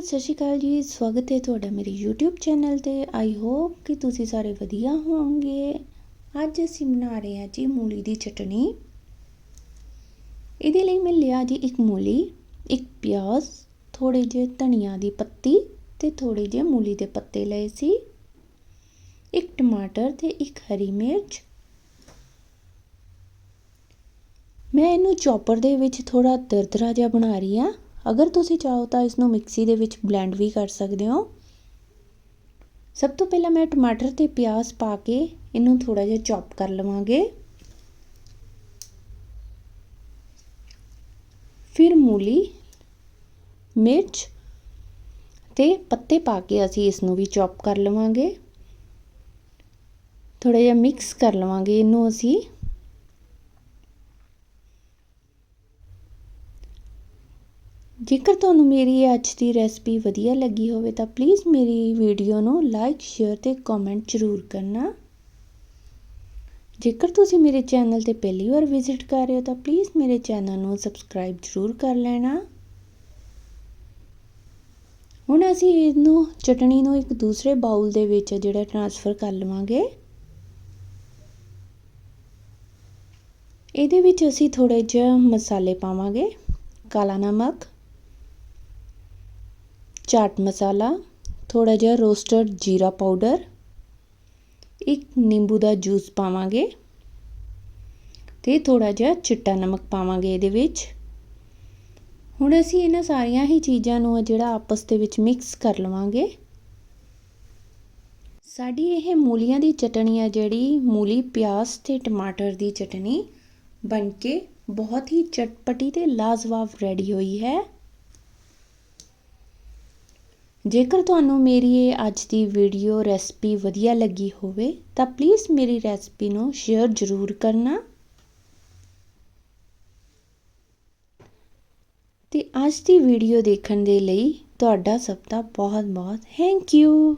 ਸਤਿ ਸ਼੍ਰੀ ਅਕਾਲ ਜੀ, ਸਵਾਗਤ ਹੈ ਤੁਹਾਡਾ ਮੇਰੇ YouTube ਚੈਨਲ ਤੇ। ਆਈ ਹੋਪ ਕਿ ਤੁਸੀਂ ਸਾਰੇ ਵਧੀਆ ਹੋਵੋਗੇ। ਅੱਜ ਅਸੀਂ ਬਣਾ ਰਹੇ ਹਾਂ ਜੀ ਮੂਲੀ ਦੀ ਚਟਣੀ ਇਹਦੇ ਲਈ ਮੈਂ ਲਿਆ ਜੀ ਇੱਕ ਮੂਲੀ, ਇੱਕ ਪਿਆਜ਼ ਥੋੜੇ ਜਿਹੇ ਧਨੀਆ ਦੀ ਪੱਤੀ ਤੇ ਥੋੜੇ ਜਿਹੇ ਮੂਲੀ ਦੇ ਪੱਤੇ ਲਏ ਸੀ। ਇੱਕ ਟਮਾਟਰ ਤੇ ਇੱਕ ਹਰੀ ਮਿਰਚ। ਮੈਂ ਇਹਨੂੰ ਚੌਪਰ ਦੇ ਵਿੱਚ ਥੋੜਾ ਦਰਦਰਾ ਜਿਹਾ ਬਣਾ ਰਹੀ ਹਾਂ। ਅਗਰ ਤੁਸੀਂ ਚਾਹੋ ਤਾਂ ਇਸ ਨੂੰ ਮਿਕਸੀ ਦੇ ਵਿੱਚ ਬਲੈਂਡ ਵੀ ਕਰ ਸਕਦੇ ਹੋ। ਸਭ ਤੋਂ ਪਹਿਲਾਂ ਮੈਂ ਟਮਾਟਰ ਤੇ ਪਿਆਜ਼ ਪਾ ਕੇ ਇਹਨੂੰ ਥੋੜਾ ਜਿਹਾ ਚੌਪ ਕਰ ਲਵਾਂਗੇ। ਫਿਰ ਮੂਲੀ, ਮਿਰਚ ਤੇ ਪੱਤੇ ਪਾ ਕੇ ਅਸੀਂ ਇਸ ਨੂੰ ਵੀ ਚੌਪ ਕਰ ਲਵਾਂਗੇ। ਥੋੜਾ ਜਿਹਾ ਮਿਕਸ ਕਰ ਲਵਾਂਗੇ ਇਹਨੂੰ ਅਸੀਂ। ਜੇਕਰ ਤੁਹਾਨੂੰ ਮੇਰੀ ਅੱਜ ਦੀ ਰੈਸਪੀ ਵਧੀਆ ਲੱਗੀ ਹੋਵੇ ਤਾਂ ਪਲੀਜ਼ ਮੇਰੀ ਵੀਡੀਓ ਨੂੰ ਲਾਈਕ ਸ਼ੇਅਰ ਤੇ ਕਮੈਂਟ ਜ਼ਰੂਰ ਕਰਨਾ। ਜੇਕਰ ਤੁਸੀਂ ਮੇਰੇ ਚੈਨਲ ਤੇ ਪਹਿਲੀ ਵਾਰ ਵਿਜ਼ਿਟ ਕਰ ਰਹੇ ਹੋ ਤਾਂ ਪਲੀਜ਼ ਮੇਰੇ ਚੈਨਲ ਨੂੰ ਸਬਸਕ੍ਰਾਈਬ ਜ਼ਰੂਰ ਕਰ ਲੈਣਾ। ਹੁਣ ਅਸੀਂ ਇਹਨੂੰ, ਚਟਣੀ ਨੂੰ ਇੱਕ ਦੂਸਰੇ ਬਾਉਲ ਦੇ ਵਿੱਚ ਜਿਹੜਾ ਟ੍ਰਾਂਸਫਰ ਕਰ ਲਵਾਂਗੇ। ਇਹਦੇ ਵਿੱਚ ਅਸੀਂ ਥੋੜੇ ਜਿਹਾ ਮਸਾਲੇ ਪਾਵਾਂਗੇ। ਕਾਲਾ ਨਮਕ ਚਾਟ ਮਸਾਲਾ ਥੋੜਾ ਜਿਹਾ ਰੋਸਟਡ ਜੀਰਾ ਪਾਊਡਰ ਇੱਕ ਨਿੰਬੂ ਦਾ ਜੂਸ ਪਾਵਾਂਗੇ ਤੇ ਥੋੜਾ ਜਿਹਾ ਚਿੱਟਾ ਨਮਕ ਪਾਵਾਂਗੇ ਇਹਦੇ ਵਿੱਚ। ਹੁਣ ਅਸੀਂ ਇਹਨਾਂ ਸਾਰੀਆਂ ਹੀ ਚੀਜ਼ਾਂ ਨੂੰ ਜਿਹੜਾ ਆਪਸ ਦੇ ਵਿੱਚ ਮਿਕਸ ਕਰ ਲਵਾਂਗੇ। ਸਾਡੀ ਇਹ ਮੂਲੀਆਂ ਦੀ ਚਟਣੀ ਆ ਜਿਹੜੀ, ਮੂਲੀ ਪਿਆਜ਼ ਤੇ ਟਮਾਟਰ ਦੀ ਚਟਣੀ ਬਣ ਕੇ ਬਹੁਤ ਹੀ ਚਟਪਟੀ ਤੇ ਲਾਜਵਾਬ ਰੈਡੀ ਹੋਈ ਹੈ। ਜੇਕਰ ਤੁਹਾਨੂੰ ਮੇਰੀ ਇਹ ਅੱਜ ਦੀ ਵੀਡੀਓ ਰੈਸਪੀ ਵਧੀਆ ਲੱਗੀ ਹੋਵੇ, ਤਾਂ ਪਲੀਜ਼ ਮੇਰੀ ਰੈਸਪੀ ਨੂੰ ਸ਼ੇਅਰ ਜ਼ਰੂਰ ਕਰਨਾ। ਤੇ ਅੱਜ ਦੀ ਵੀਡੀਓ ਦੇਖਣ ਦੇ ਲਈ ਤੁਹਾਡਾ ਸਭ ਦਾ ਬਹੁਤ ਬਹੁਤ ਥੈਂਕ ਯੂ